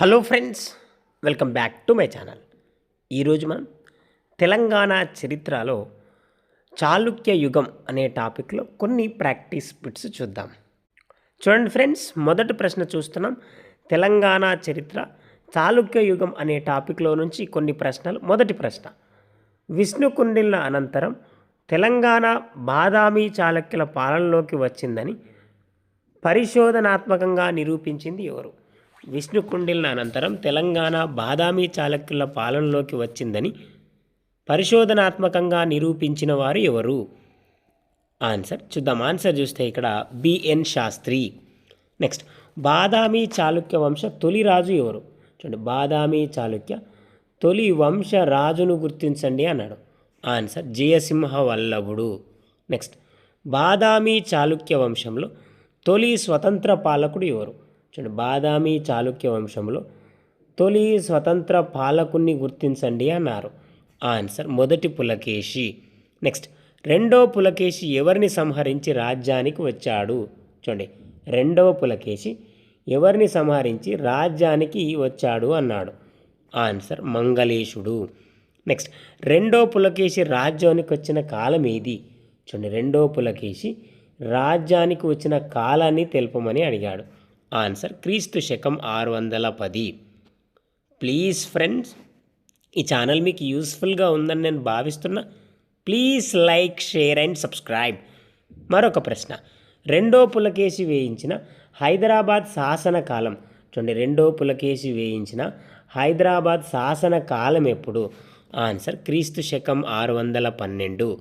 Hello friends welcome back to my channel. ఈరోజు మనం తెలంగాణ చరిత్రలో చాళుక్య యుగం అనే టాపిక్లో కొన్ని ప్రాక్టీస్ బిట్స్ చూద్దాం. చూడండి ఫ్రెండ్స్ మొదటి ప్రశ్న చూస్తున్నాం. తెలంగాణ చరిత్ర చాళుక్య యుగం అనే టాపిక్లో నుంచి కొన్ని ప్రశ్నలు. మొదటి ప్రశ్న విష్ణుకుండిల అనంతరం తెలంగాణ బాదామి చాళుక్యుల పాలనలోకి వచ్చిందని పరిశోధనాత్మకంగా నిరూపించింది ఎవరు? విష్ణుకుండిల అనంతరం తెలంగాణ బాదామి చాళుక్యుల పాలనలోకి వచ్చిందని పరిశోధనాత్మకంగా నిరూపించిన వారు ఎవరు? ఆన్సర్ చూద్దాం. ఆన్సర్ చూస్తే ఇక్కడ B N Shastri. Next Badami Chalukya వంశ తొలి రాజు ఎవరు? చూడండి బాదామి చాళుక్య తొలి వంశ రాజును గుర్తించండి అన్నాడు. ఆన్సర్ జయసింహ వల్లభుడు నెక్స్ట్ బాదామి చాళుక్య వంశంలో తొలి స్వతంత్ర పాలకుడు ఎవరు? చూడండి బాదామి చాళుక్య వంశంలో తొలి స్వతంత్ర పాలకుణ్ణి గుర్తించండి అన్నారు. ఆన్సర్ మొదటి పులకేశి. నెక్స్ట్ రెండో పులకేశి ఎవరిని సంహరించి రాజ్యానికి వచ్చాడు? చూడండి రెండవ పులకేశి ఎవరిని సంహరించి రాజ్యానికి వచ్చాడు అన్నాడు? ఆన్సర్ మంగళేశుడు. నెక్స్ట్ రెండో పులకేశి రాజ్యానికి వచ్చిన కాలం ఏది? చూడండి రెండో పులకేశి రాజ్యానికి వచ్చిన కాలాన్ని తెలుపమని అడిగాడు. ఆన్సర్ క్రీస్తు శకం ఆరు వందల పది. ప్లీజ్ ఫ్రెండ్స్ ఈ ఛానల్ మీకు యూస్ఫుల్గా ఉందని నేను భావిస్తున్నా. Please like share and subscribe. మరొక ప్రశ్న. రెండో పులకేసి వేయించిన హైదరాబాద్ శాసన కాలం. చూడండి రెండో పులకేసి వేయించిన హైదరాబాద్ శాసన కాలం ఎప్పుడు? ఆన్సర్ క్రీస్తు శకం ఆరు వందల పన్నెండు.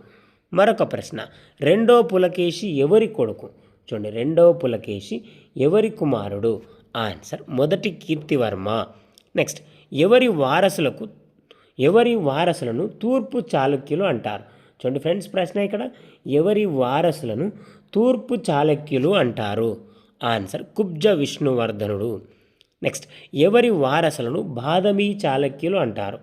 మరొక ప్రశ్న. రెండో పులకేశి ఎవరి కొడుకు? చూడండి రెండో పులకేశి ఎవరి కుమారుడు? ఆన్సర్ మొదటి కీర్తివర్మ. నెక్స్ట్ ఎవరి వారసులకు ఎవరి వారసులను తూర్పు చాళుక్యులు అంటారు? చూడండి ఫ్రెండ్స్ ప్రశ్న ఇక్కడ. ఎవరి వారసులను తూర్పు చాళుక్యులు అంటారు? ఆన్సర్ కుబ్జ విష్ణువర్ధనుడు. నెక్స్ట్ ఎవరి వారసులను బాదమి చాళుక్యులు అంటారు?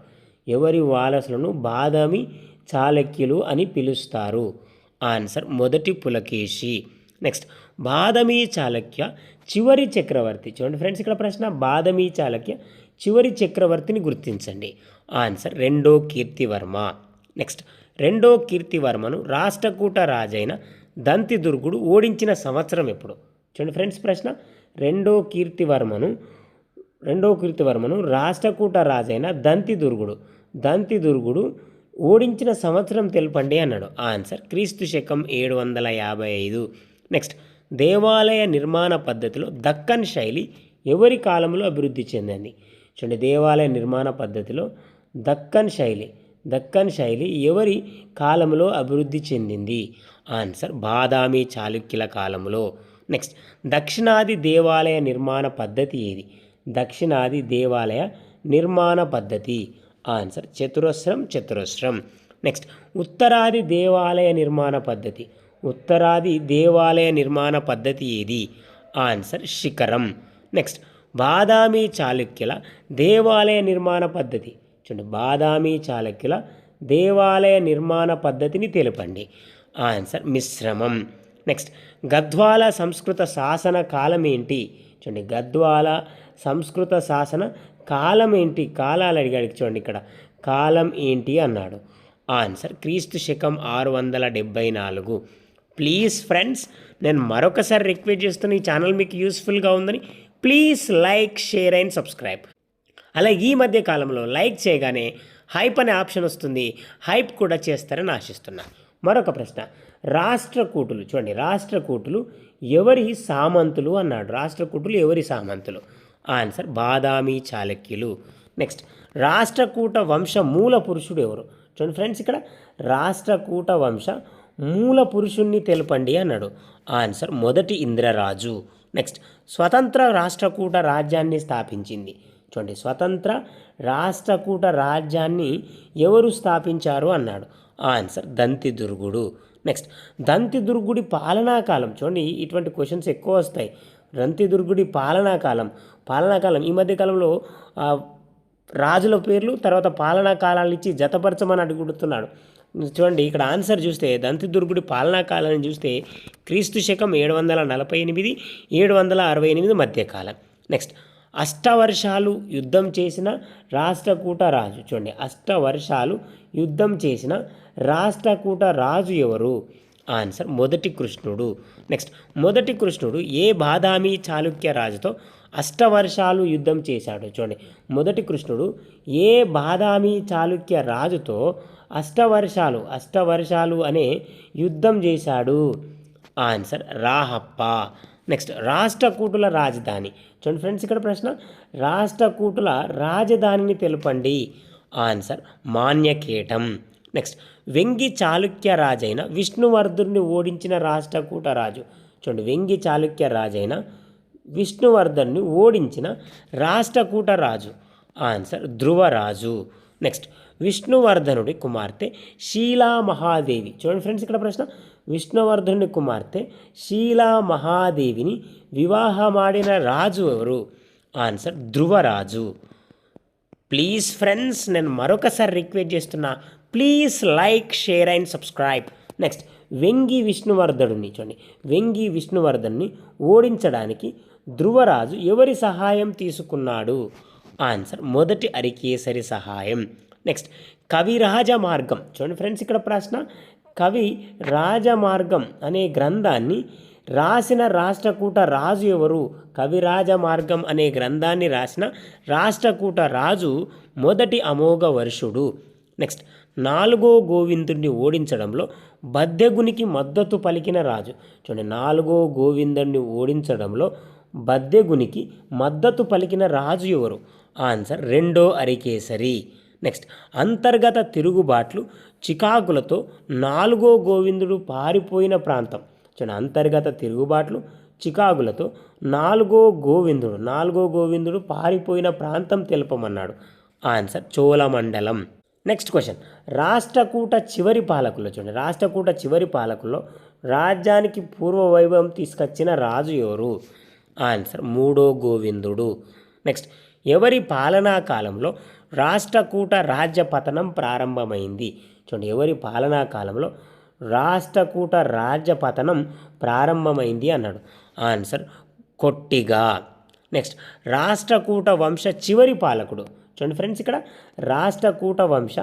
ఎవరి వారసులను బాదమి చాళుక్యులు అని పిలుస్తారు? ఆన్సర్ మొదటి పులకేశి. నెక్స్ట్ బాదమి చాళక్య చివరి చక్రవర్తి. చూడండి ఫ్రెండ్స్ ఇక్కడ ప్రశ్న బాదమి చాళక్య చివరి చక్రవర్తిని గుర్తించండి. ఆన్సర్ రెండో కీర్తివర్మ. నెక్స్ట్ రెండో కీర్తివర్మను రాష్ట్రకూట రాజైన దంతిదుర్గుడు ఓడించిన సంవత్సరం ఎప్పుడు? చూడండి ఫ్రెండ్స్ ప్రశ్న రెండో కీర్తివర్మను రెండో కీర్తివర్మను రాష్ట్రకూట రాజైన దంతిదుర్గుడు. దంతిదుర్గుడు ఓడించిన సంవత్సరం తెలపండి అన్నాడు. ఆన్సర్ క్రీస్తు శకం ఏడు వందల యాభై ఐదు. నెక్స్ట్ దేవాలయ నిర్మాణ పద్ధతిలో దక్కన్ శైలి ఎవరి కాలంలో అభివృద్ధి చెందింది? చూడండి దేవాలయ నిర్మాణ పద్ధతిలో దక్కన్ శైలి. దక్కన్ శైలి ఎవరి కాలంలో అభివృద్ధి చెందింది? ఆన్సర్ బాదామి చాళుక్యుల కాలంలో. నెక్స్ట్ దక్షిణాది దేవాలయ నిర్మాణ పద్ధతి ఏది? దక్షిణాది దేవాలయ నిర్మాణ పద్ధతి. ఆన్సర్ చతురస్రం చతురస్రం. నెక్స్ట్ ఉత్తరాది దేవాలయ నిర్మాణ పద్ధతి. ఉత్తరాది దేవాలయ నిర్మాణ పద్ధతి ఏది? ఆన్సర్ శిఖరం. నెక్స్ట్ బాదామి చాళుక్యుల దేవాలయ నిర్మాణ పద్ధతి. చూడండి బాదామి చాళుక్యుల దేవాలయ నిర్మాణ పద్ధతిని తెలుపండి. ఆన్సర్ మిశ్రమం. నెక్స్ట్ గద్వాల సంస్కృత శాసన కాలం ఏంటి? చూడండి గద్వాల సంస్కృత శాసన కాలం ఏంటి? కాలాలు అడిగాడు చూడండి ఇక్కడ. కాలం ఏంటి అన్నాడు. ఆన్సర్ క్రీస్తు శకం ఆరు వందల డెబ్భై నాలుగు. ప్లీజ్ ఫ్రెండ్స్ నేను మరొకసారి రిక్వెస్ట్ చేస్తున్న ఈ ఛానల్ మీకు యూస్ఫుల్గా ఉందని please like share and subscribe. అలా ఈ మధ్య కాలంలో లైక్ చేయగానే హైప్ అనే ఆప్షన్ వస్తుంది. హైప్ కూడా చేస్తారని ఆశిస్తున్నా. మరొక ప్రశ్న రాష్ట్రకూటులు చూడండి రాష్ట్రకూటులు ఎవరి సామంతులు అన్నాడు. రాష్ట్రకూటులు ఎవరి సామంతులు? ఆన్సర్ బాదామి చాళుక్యులు. నెక్స్ట్ రాష్ట్రకూట వంశ మూల పురుషుడు ఎవరు? చూడండి ఫ్రెండ్స్ ఇక్కడ రాష్ట్రకూట వంశ మూల పురుషుణ్ణి తెలపండి అన్నాడు. ఆన్సర్ మొదటి ఇంద్రరాజు. నెక్స్ట్ స్వతంత్ర రాష్ట్రకూట రాజ్యాన్ని స్థాపించింది. చూడండి స్వతంత్ర రాష్ట్రకూట రాజ్యాన్ని ఎవరు స్థాపించారు అన్నాడు. ఆన్సర్ దంతిదుర్గుడు. నెక్స్ట్ దంతిదుర్గుడి దుర్గుడి పాలనాకాలం చూడండి ఇటువంటి క్వశ్చన్స్ ఎక్కువ వస్తాయి. దంతిదుర్గుడి దుర్గుడి పాలనాకాలం పాలనాకాలం ఈ మధ్యకాలంలో రాజుల పేర్లు తర్వాత పాలనా కాలాలు ఇచ్చి జతపరచమని అడుగుతున్నాడు. చూడండి ఇక్కడ ఆన్సర్ చూస్తే దంతిదుర్గుడి పాలనా కాలాన్ని చూస్తే క్రీస్తు శకం ఏడు వందల నలభై ఎనిమిది ఏడు వందల అరవై ఎనిమిది మధ్యకాలం. నెక్స్ట్ అష్టవర్షాలు యుద్ధం చేసిన రాష్ట్రకూట రాజు. చూడండి అష్టవర్షాలు యుద్ధం చేసిన రాష్ట్రకూట రాజు ఎవరు? ఆన్సర్ మొదటి కృష్ణుడు. నెక్స్ట్ మొదటి కృష్ణుడు ఏ బాదామి చాళుక్య రాజుతో అష్టవర్షాలు యుద్ధం చేశాడు? చూడండి మొదటి కృష్ణుడు ఏ బాదామి చాళుక్య రాజుతో అష్టవర్షాలు అష్టవర్షాలు అనే యుద్ధం చేశాడు. ఆన్సర్ రాహప్ప. నెక్స్ట్ రాష్ట్రకూటుల రాజధాని. చూడండి ఫ్రెండ్స్ ఇక్కడ ప్రశ్న. రాష్ట్రకూటుల రాజధానిని తెలుపండి? ఆన్సర్ మాన్యకేటం. నెక్స్ట్ వెంగి చాళుక్య రాజైన విష్ణువర్ధుడిని ఓడించిన రాష్ట్రకూట రాజు. చూడండి వెంగి చాళుక్య రాజైన విష్ణువర్ధన్ని ఓడించిన రాష్ట్రకూట రాజు. ఆన్సర్ ధ్రువరాజు. నెక్స్ట్ విష్ణువర్ధనుడి కుమార్తె శీలా మహాదేవి చూడండి ఫ్రెండ్స్ ఇక్కడ ప్రశ్న. విష్ణువర్ధనుడి కుమార్తె శీలా మహాదేవిని వివాహమాడిన రాజు ఎవరు? ఆన్సర్ ధ్రువరాజు. ప్లీజ్ ఫ్రెండ్స్ నేను మరొకసారి రిక్వెస్ట్ చేస్తున్నా please like share and subscribe. Next Vengi విష్ణువర్ధనుడిని చూడండి. వెంగి విష్ణువర్ధన్ని ఓడించడానికి ధ్రువరాజు ఎవరి సహాయం తీసుకున్నాడు? ఆన్సర్ మొదటి అరికేసరి సహాయం. నెక్స్ట్ కవి రాజమార్గం చూడండి ఫ్రెండ్స్ ఇక్కడ ప్రశ్న. కవి రాజమార్గం అనే గ్రంథాన్ని రాసిన రాష్ట్రకూట రాజు ఎవరు? కవిరాజ మార్గం అనే గ్రంథాన్ని రాసిన రాష్ట్రకూట రాజు మొదటి అమోఘ వర్షుడు నెక్స్ట్ నాలుగో గోవిందుడిని ఓడించడంలో బద్దెగునికి మద్దతు పలికిన రాజు. చూడండి నాలుగో గోవిందుడిని ఓడించడంలో బద్దెగునికి మద్దతు పలికిన రాజు ఎవరు? ఆన్సర్ రెండో అరికేసరి. నెక్స్ట్ అంతర్గత తిరుగుబాట్లు చికాకులతో నాలుగో గోవిందుడు పారిపోయిన ప్రాంతం. చూడండి అంతర్గత తిరుగుబాట్లు చికాకులతో నాలుగో గోవిందుడు నాలుగో గోవిందుడు పారిపోయిన ప్రాంతం తెలుపమన్నాడు. Answer Cholamandalam. Next question Rashtrakuta చివరి పాలకుల్లో చూడండి రాష్ట్రకూట చివరి పాలకుల్లో రాజ్యానికి పూర్వ వైభవం తీసుకొచ్చిన రాజు ఎవరు? ఆన్సర్ మూడో గోవిందుడు. నెక్స్ట్ ఎవరి పాలనా కాలంలో రాష్ట్రకూట రాజ్య పతనం ప్రారంభమైంది. చూడండి ఎవరి పాలనా కాలంలో రాష్ట్రకూట రాజ్య పతనం ప్రారంభమైంది అన్నాడు. ఆన్సర్ కొట్టిగా. నెక్స్ట్ రాష్ట్రకూట వంశ చివరి పాలకుడు. చూడండి ఫ్రెండ్స్ ఇక్కడ రాష్ట్రకూట వంశ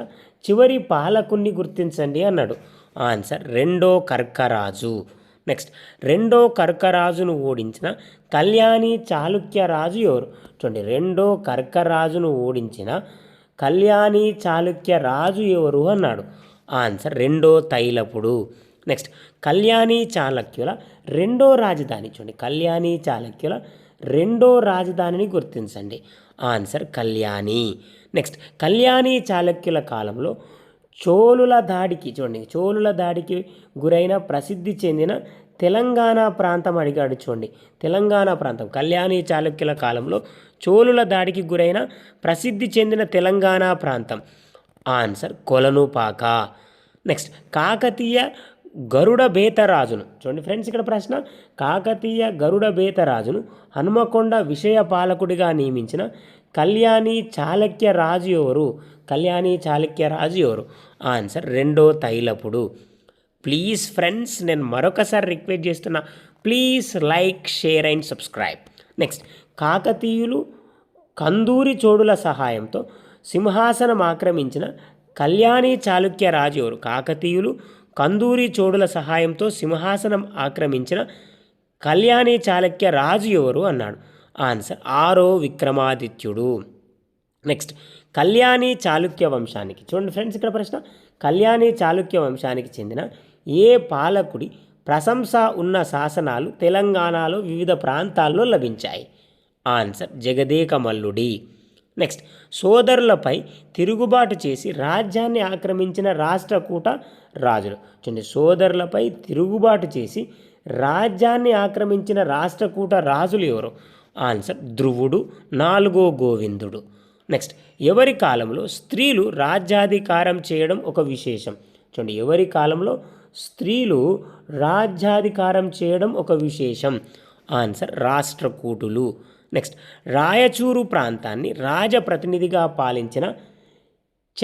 చివరి పాలకుణ్ణి గుర్తించండి అన్నాడు. ఆన్సర్ రెండో కర్కరాజు. నెక్స్ట్ రెండో కర్కరాజును ఓడించిన కళ్యాణి చాళుక్య రాజు ఎవరు? చూడండి. రెండో కర్కరాజును ఓడించిన కళ్యాణి చాళుక్య రాజు ఎవరు అన్నాడు? ఆన్సర్ రెండో తైలపుడు. నెక్స్ట్ కళ్యాణి చాళుక్యుల రెండో రాజధాని. చూడండి. కళ్యాణి చాళుక్యుల రెండో రాజధానిని గుర్తించండి. ఆన్సర్ కళ్యాణి. నెక్స్ట్ కళ్యాణి చాళుక్యుల కాలంలో చోళుల దాడికి చూడండి చోళుల దాడికి గురైన ప్రసిద్ధి చెందిన తెలంగాణ ప్రాంతం అడిగాడు చూడండి. తెలంగాణ ప్రాంతం కళ్యాణి చాళుక్యుల కాలంలో చోళుల దాడికి గురైన ప్రసిద్ధి చెందిన తెలంగాణ ప్రాంతం. ఆన్సర్ కొలనుపాక. నెక్స్ట్ కాకతీయ గరుడ బేతరాజును. చూడండి ఫ్రెండ్స్ ఇక్కడ ప్రశ్న. కాకతీయ గరుడ బేతరాజును హనుమకొండ విషయ పాలకుడిగా నియమించిన కళ్యాణి చాళక్య రాజు ఎవరు? కళ్యాణి చాళుక్య రాజు ఎవరు? ఆన్సర్ రెండో తైలపుడు. ప్లీజ్ ఫ్రెండ్స్ నేను మరొకసారి రిక్వెస్ట్ చేస్తున్నా please like share and subscribe. Next కాకతీయులు కందూరి చోడుల సహాయంతో సింహాసనం ఆక్రమించిన కళ్యాణి చాళుక్య రాజు ఎవరు? కాకతీయులు కందూరి చోడుల సహాయంతో సింహాసనం ఆక్రమించిన కళ్యాణి చాళక్య రాజు ఎవరు? అన్నాడు. ఆన్సర్. ఆరో విక్రమాదిత్యుడు. నెక్స్ట్ కళ్యాణి చాళుక్య వంశానికి. చూడండి ఫ్రెండ్స్ ఇక్కడ ప్రశ్న. కళ్యాణి చాళుక్య వంశానికి చెందిన ఏ పాలకుడి ప్రశంస ఉన్న శాసనాలు తెలంగాణలో వివిధ ప్రాంతాల్లో లభించాయి? ఆన్సర్ జగదేకమల్లుడి. నెక్స్ట్ సోదరులపై తిరుగుబాటు చేసి రాజ్యాన్ని ఆక్రమించిన రాష్ట్రకూట రాజులు. చూడండి సోదరులపై తిరుగుబాటు చేసి రాజ్యాన్ని ఆక్రమించిన రాష్ట్రకూట రాజులు ఎవరు? ఆన్సర్ ధ్రువుడు నాలుగో గోవిందుడు. నెక్స్ట్ ఎవరి కాలంలో స్త్రీలు రాజ్యాధికారం చేయడం ఒక విశేషం? చూడండి ఎవరి కాలంలో స్త్రీలు రాజ్యాధికారం చేయడం ఒక విశేషం? ఆన్సర్ రాష్ట్రకూటులు. నెక్స్ట్ రాయచూరు ప్రాంతాన్ని రాజప్రతినిధిగా పాలించిన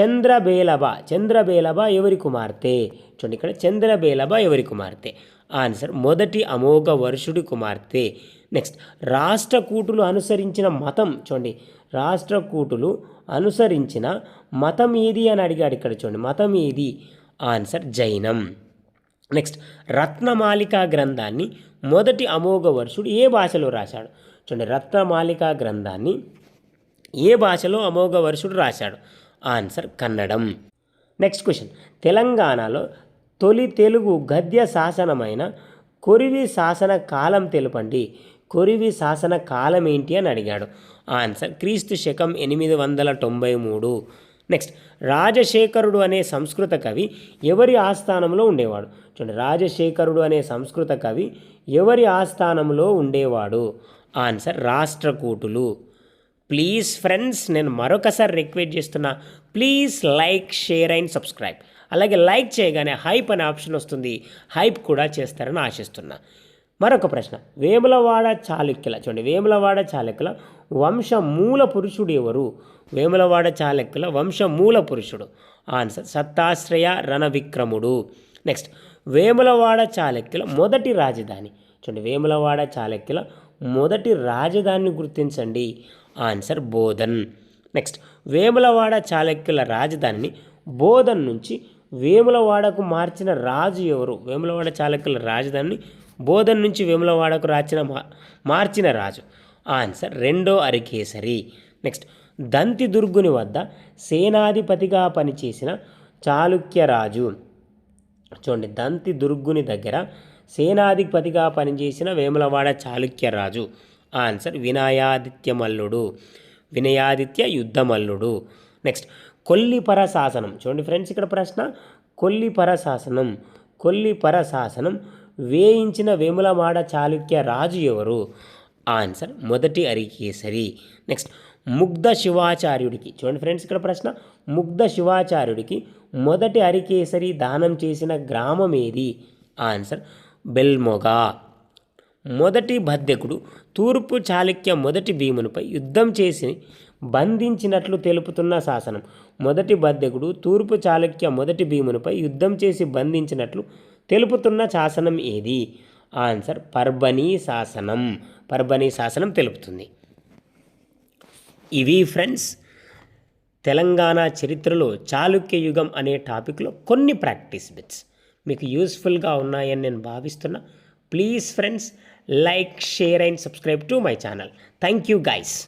చంద్రబేలబ చంద్రబేలబ ఎవరి కుమార్తె? చూడండి ఇక్కడ చంద్రబేలబ ఎవరి కుమార్తె? ఆన్సర్ మొదటి అమోఘ వర్షుడి కుమార్తె. నెక్స్ట్ రాష్ట్రకూటులు అనుసరించిన మతం చూడండి. రాష్ట్రకూటులు అనుసరించిన మతం ఏది అని అడిగాడు ఇక్కడ చూడండి. మతం ఏది? ఆన్సర్ జైనం. నెక్స్ట్ రత్నమాలికా గ్రంథాన్ని మొదటి అమోఘ వర్షుడు ఏ భాషలో రాశాడు? చూడండి రత్నమాలికా గ్రంథాన్ని ఏ భాషలో అమోఘ వర్షుడు రాశాడు? ఆన్సర్ కన్నడం. నెక్స్ట్ క్వశ్చన్ తెలంగాణలో తొలి తెలుగు గద్య శాసనమైన కొరివి శాసన కాలం తెలుపండి? కొరివి శాసన కాలం ఏంటి అని అడిగాడు. ఆన్సర్ క్రీస్తు శకం ఎనిమిది వందల తొంభై మూడు. నెక్స్ట్ రాజశేఖరుడు అనే సంస్కృత కవి ఎవరి ఆస్థానంలో ఉండేవాడు? చూడండి రాజశేఖరుడు అనే సంస్కృత కవి ఎవరి ఆస్థానంలో ఉండేవాడు? ఆన్సర్ రాష్ట్రకూటులు. ప్లీజ్ ఫ్రెండ్స్ నేను మరొకసారి రిక్వెస్ట్ చేస్తున్నా please like share and subscribe. అలాగే లైక్ చేయగానే హైప్ అనే ఆప్షన్ వస్తుంది. హైప్ కూడా చేస్తారని ఆశిస్తున్నా. మరొక ప్రశ్న. వేములవాడ చాళుక్యుల చూడండి వేములవాడ చాళుక్యుల వంశ మూల పురుషుడు ఎవరు? వేములవాడ చాళుక్యుల వంశ మూల పురుషుడు. ఆన్సర్ సత్తాశ్రయ రణవిక్రముడు. నెక్స్ట్ వేములవాడ చాళుక్యుల మొదటి రాజధాని. చూడండి వేములవాడ చాళుక్యుల మొదటి రాజధానిని గుర్తించండి. ఆన్సర్ బోధన్. నెక్స్ట్ వేములవాడ చాళుక్యుల రాజధానిని బోధన్ నుంచి వేములవాడకు మార్చిన రాజు ఎవరు? వేములవాడ చాళుక్యుల రాజధానిని బోధన్ నుంచి వేములవాడకు రాచిన మా- మార్చిన రాజు. ఆన్సర్ రెండో అరికేసరి. నెక్స్ట్ దంతి దుర్గుని వద్ద సేనాధిపతిగా పనిచేసిన చాళుక్య రాజు. చూడండి దంతి దుర్గుని దగ్గర సేనాధిపతిగా పనిచేసిన వేములవాడ చాళుక్య రాజు. ఆన్సర్ వినయాదిత్య మల్లుడు వినయాదిత్య యుద్ధమల్లుడు. నెక్స్ట్ కొల్లిపర శాసనం. చూడండి ఫ్రెండ్స్ ఇక్కడ ప్రశ్న కొల్లిపర శాసనం. కొల్లిపర శాసనం వేయించిన వేములమాడ చాళుక్య రాజు ఎవరు? ఆన్సర్ మొదటి అరికేసరి నెక్స్ట్ ముగ్ధ శివాచార్యుడికి. చూడండి ఫ్రెండ్స్ ఇక్కడ ప్రశ్న. ముగ్ధ శివాచార్యుడికి మొదటి అరికేసరి దానం చేసిన గ్రామం ఏది? ఆన్సర్ బెల్మొగా. మొదటి బద్దెకుడు తూర్పు చాళుక్య మొదటి భీమునిపై యుద్ధం చేసి బంధించినట్లు తెలుపుతున్న శాసనం. మొదటి బద్దెకుడు తూర్పు చాళుక్య మొదటి భీమునిపై యుద్ధం చేసి బంధించినట్లు తెలుపుతున్న శాసనం ఏది? ఆన్సర్ పర్బనీ శాసనం. పర్బనీ శాసనం తెలుపుతుంది. ఇవి ఫ్రెండ్స్ తెలంగాణ చరిత్రలో చాళుక్య యుగం అనే టాపిక్లో కొన్ని ప్రాక్టీస్ బిట్స్. మీకు యూస్ఫుల్గా ఉన్నాయని నేను భావిస్తున్నా. Please friends like share and subscribe to my channel. Thank you guys